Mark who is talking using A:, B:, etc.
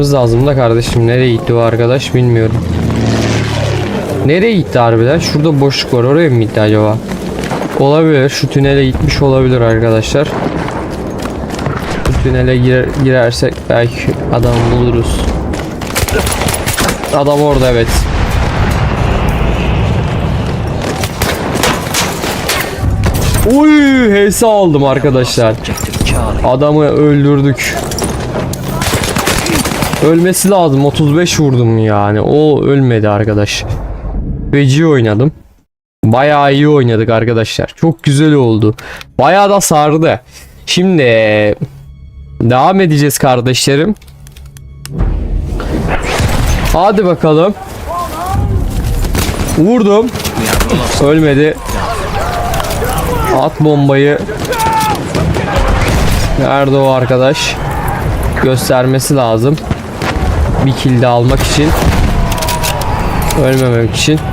A: lazım da kardeşim. Nereye gitti o arkadaş bilmiyorum. Nereye gitti harbiden? Şurada boşluk var. Oraya mı gitti acaba? Olabilir. Şu tünele gitmiş olabilir arkadaşlar. Bu tünele girer, girersek belki adam buluruz. Adam orada evet. Uy, HS aldım arkadaşlar. Adamı öldürdük. Ölmesi lazım. 35 vurdum yani. O ölmedi arkadaş. Feci oynadım. Bayağı iyi oynadık arkadaşlar. Çok güzel oldu. Bayağı da sardı. Şimdi devam edeceğiz kardeşlerim. Hadi bakalım. Vurdum. Ölmedi. At bombayı. Nerede o arkadaş? Göstermesi lazım. Bir kill de almak için. Ölmemek için.